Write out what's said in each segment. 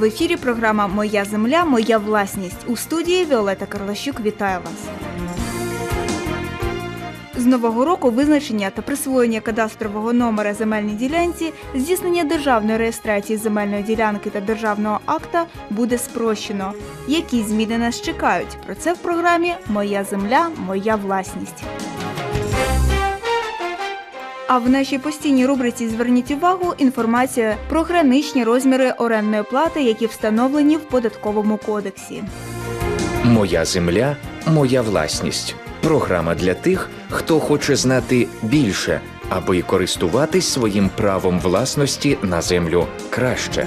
В ефірі програма Моя земля, моя власність. У студії Віолета Карлащук вітає вас. З нового року визначення та присвоєння кадастрового номера земельній ділянці, здійснення державної реєстрації земельної ділянки та державного акта буде спрощено. Які зміни нас чекають? Про це в програмі Моя земля, моя власність. А в нашій постійній рубриці зверніть увагу інформація про граничні розміри орендної плати, які встановлені в податковому кодексі. Моя земля, моя власність. Програма для тих, хто хоче знати більше, аби користуватись своїм правом власності на землю краще.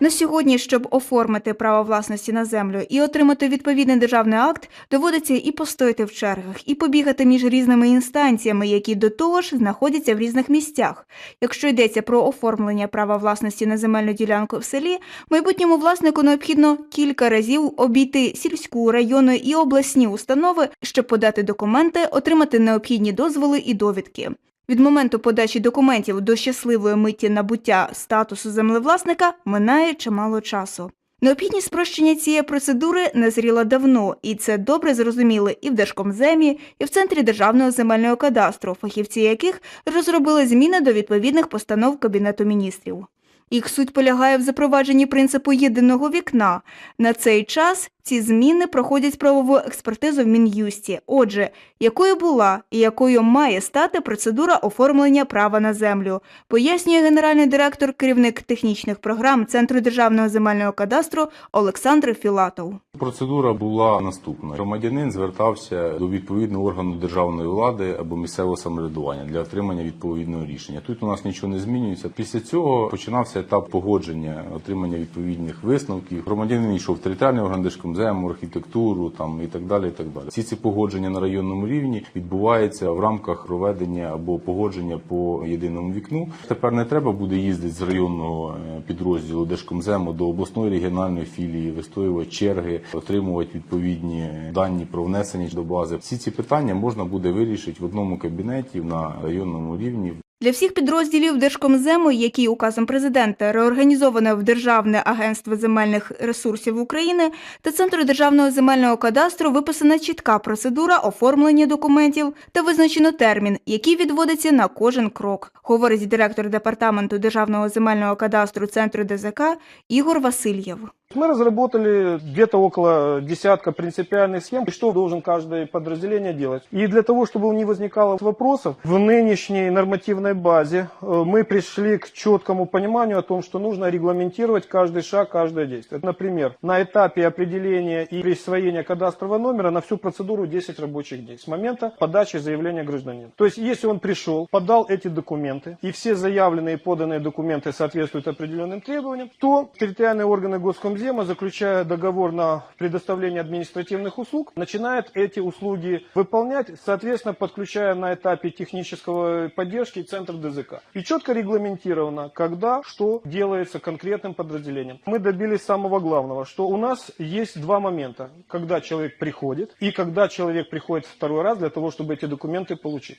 На сьогодні, щоб оформити право власності на землю і отримати відповідний державний акт, доводиться і постояти в чергах, і побігати між різними інстанціями, які до того ж знаходяться в різних місцях. Якщо йдеться про оформлення права власності на земельну ділянку в селі, майбутньому власнику необхідно кілька разів обійти сільську, районну і обласні установи, щоб подати документи, отримати необхідні дозволи і довідки. Від моменту подачі документів до щасливої миті набуття статусу землевласника минає чимало часу. Необхідність спрощення цієї процедури назріла давно, і це добре зрозуміли і в Держкомземі, і в Центрі державного земельного кадастру, фахівці яких розробили зміни до відповідних постанов Кабінету міністрів. Їх суть полягає в запровадженні принципу єдиного вікна. На цей час ці зміни проходять правову експертизу в Мін'юсті. Отже, якою була і якою має стати процедура оформлення права на землю, пояснює генеральний директор, керівник технічних програм Центру державного земельного кадастру Олександр Філатов. Процедура була наступна: громадянин звертався до відповідного органу державної влади або місцевого самоврядування для отримання відповідного рішення. Тут у нас нічого не змінюється. Після цього починався етап погодження, отримання відповідних висновків. Громадянин йшов в територіальний орган Держкомзему, архітектуру там і так далі. І так далі. Всі ці погодження на районному рівні відбуваються в рамках проведення або погодження по єдиному вікну. Тепер не треба буде їздити з районного е, підрозділу Держкомзему до обласної регіональної філії, вистоювати черги, отримувати відповідні дані про внесення до бази. Всі ці питання можна буде вирішити в одному кабінеті на районному рівні. Для всіх підрозділів Держкомзему, які указом президента реорганізовано в Державне агентство земельних ресурсів України та Центру державного земельного кадастру, виписана чітка процедура оформлення документів та визначено термін, який відводиться на кожен крок, говорить директор департаменту Державного земельного кадастру Центру ДЗК Ігор Васильєв. Мы разработали где-то около десятка принципиальных схем, что должен каждое подразделение делать. И для того, чтобы не возникало вопросов, в нынешней нормативной базе э, мы пришли к четкому пониманию о том, что нужно регламентировать каждый шаг, каждое действие. Например, на этапе определения и присвоения кадастрового номера на всю процедуру 10 рабочих дней с момента подачи заявления гражданина. То есть, если он пришел, подал эти документы, и все заявленные и поданные документы соответствуют определенным требованиям, то территориальные органы Госкомзема, заключая договор на предоставление административных услуг, начинает эти услуги выполнять, соответственно, подключая на этапе технического поддержки Центр ДЗК. И четко регламентировано, когда что делается конкретным подразделением. Мы добились самого главного, что у нас есть два момента, когда человек приходит и когда человек приходит второй раз для того, чтобы эти документы получить.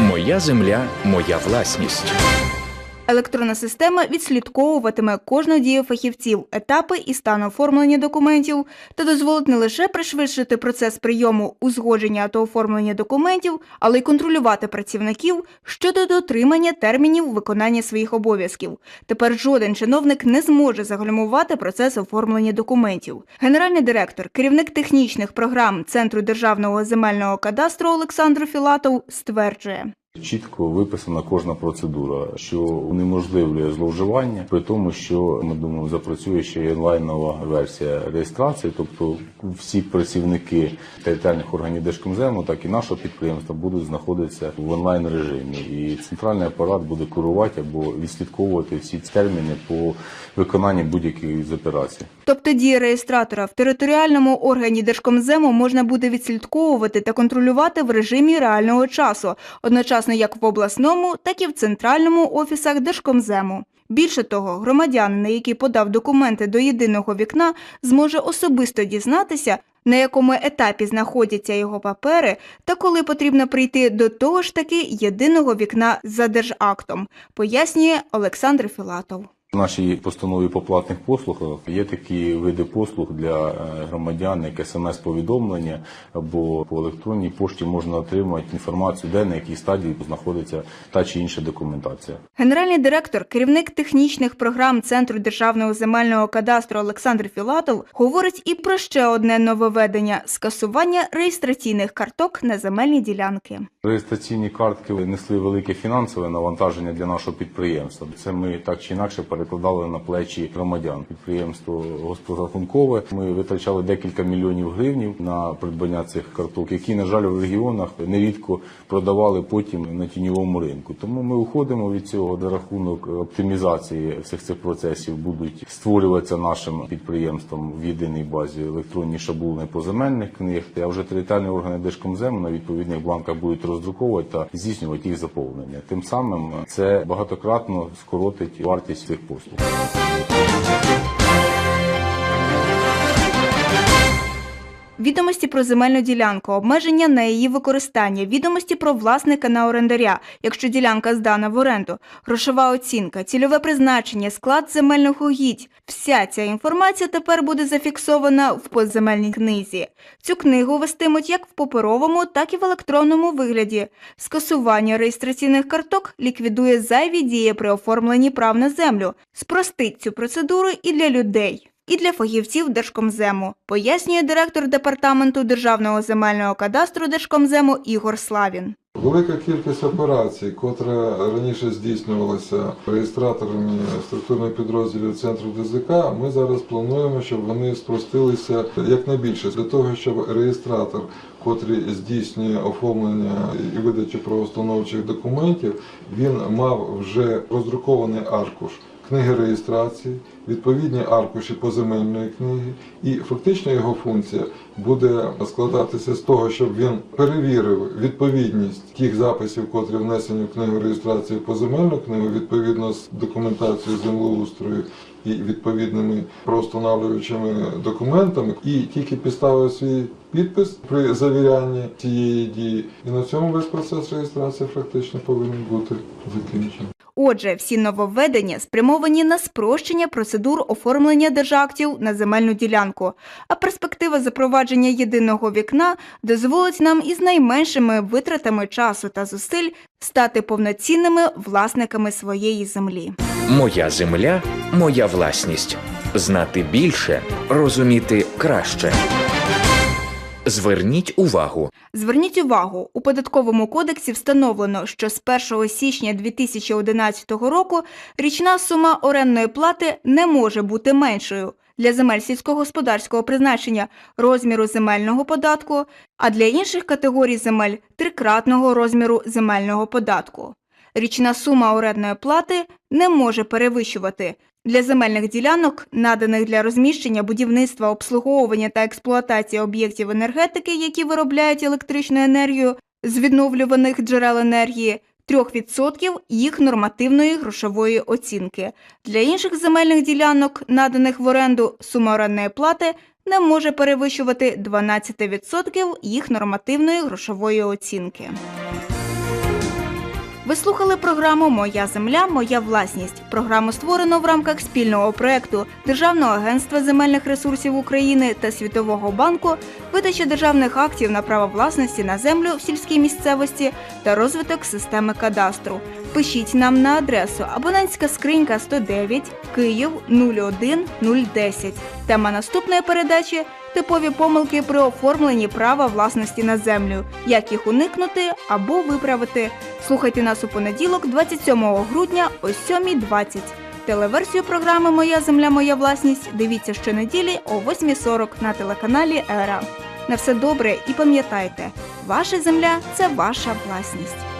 Моя земля, моя власність. Електронна система відслідковуватиме кожну дію фахівців, етапи і стан оформлення документів та дозволить не лише пришвидшити процес прийому, узгодження та оформлення документів, але й контролювати працівників щодо дотримання термінів виконання своїх обов'язків. Тепер жоден чиновник не зможе загальмувати процес оформлення документів. Генеральний директор, керівник технічних програм Центру державного земельного кадастру Олександр Філатов стверджує. Чітко виписана кожна процедура, що унеможливлює зловживання, при тому, що ми думаємо, запрацює ще й онлайнова версія реєстрації, тобто всі працівники територіальних органів Держкомзему, так і нашого підприємства будуть знаходитися в онлайн режимі, і центральний апарат буде керувати або відслідковувати всі терміни по виконанню будь-яких з операцій. Тобто дії реєстратора в територіальному органі Держкомзему можна буде відслідковувати та контролювати в режимі реального часу, одночасно як в обласному, так і в центральному офісах Держкомзему. Більше того, громадянин, який подав документи до єдиного вікна, зможе особисто дізнатися, на якому етапі знаходяться його папери, та коли потрібно прийти до того ж таки єдиного вікна за держактом, пояснює Олександр Філатов. В нашій постанові по платних послугах є такі види послуг для е, громадян, як смс-повідомлення або по електронній пошті можна отримати інформацію, де на якій стадії знаходиться та чи інша документація. Генеральний директор, керівник технічних програм Центру державного земельного кадастру Олександр Філатов говорить і про ще одне нововведення – скасування реєстраційних карток на земельні ділянки. Реєстраційні картки несли велике фінансове навантаження для нашого підприємства. Це ми так чи інакше перекладали на плечі громадян. Підприємство господарункове. Ми витрачали декілька мільйонів гривнів на придбання цих карток, які, на жаль, в регіонах нерідко продавали потім на тіньовому ринку. Тому ми уходимо від цього за рахунок оптимізації всіх цих процесів будуть створюватися нашим підприємством в єдиній базі електронні шаблони по земельних книг. А вже територіальні органи Держкомзему на відповідних бланках будуть роздруковувати та здійснювати їх заповнення. Тим самим це багатократно скоротить вартість цих. Posten. Відомості про земельну ділянку, обмеження на її використання, відомості про власника на орендаря, якщо ділянка здана в оренду, грошова оцінка, цільове призначення, склад земельних угідь. Вся ця інформація тепер буде зафіксована в поземельній книзі. Цю книгу вестимуть як в паперовому, так і в електронному вигляді. Скасування реєстраційних карток ліквідує зайві дії при оформленні прав на землю, спростить цю процедуру і для людей. І для фахівців Держкомзему, пояснює директор департаменту Державного земельного кадастру Держкомзему Ігор Славін. Велика кількість операцій, котра раніше здійснювалася реєстраторами структурних підрозділів центру ДЗК, ми зараз плануємо, щоб вони спростилися якнайбільше для того, щоб реєстратор, котрий здійснює оформлення і видачу правоустановчих документів, він мав вже роздрукований аркуш книги реєстрації, відповідні аркуші поземельної книги, і фактично його функція буде складатися з того, щоб він перевірив відповідність тих записів, котрі внесені в книгу реєстрації в поземельну книгу, відповідно з документацією землеустрою і відповідними правоустанавлюючими документами, і тільки підставив свій підпис при завірянні цієї дії. І на цьому весь процес реєстрації фактично повинен бути закінчений. Отже, всі нововведення спрямовані на спрощення процедур оформлення держактів на земельну ділянку, а перспектива запровадження єдиного вікна дозволить нам із найменшими витратами часу та зусиль стати повноцінними власниками своєї землі. Моя земля, моя власність. Знати більше, розуміти краще. Зверніть увагу. Зверніть увагу, у податковому кодексі встановлено, що з 1 січня 2011 року річна сума орендної плати не може бути меншою для земель сільськогосподарського призначення розміру земельного податку, а для інших категорій земель трикратного розміру земельного податку. Річна сума орендної плати не може перевищувати для земельних ділянок, наданих для розміщення, будівництва, обслуговування та експлуатації об'єктів енергетики, які виробляють електричну енергію з відновлюваних джерел енергії, 3% їх нормативної грошової оцінки. Для інших земельних ділянок, наданих в оренду, сума орендної плати не може перевищувати 12% їх нормативної грошової оцінки. Ви слухали програму Моя земля, моя власність. Програму створено в рамках спільного проекту Державного агентства земельних ресурсів України та Світового банку, видача державних актів на право власності на землю в сільській місцевості та розвиток системи кадастру. Пишіть нам на адресу абонентська скринька 109 Київ 01010. Тема наступної передачі типові помилки при оформленні права власності на землю, як їх уникнути або виправити. Слухайте нас у понеділок, 27 грудня о 7.20. Телеверсію програми Моя земля, моя власність дивіться щонеділі о 8.40 на телеканалі Ера. На все добре і пам'ятайте, ваша земля це ваша власність.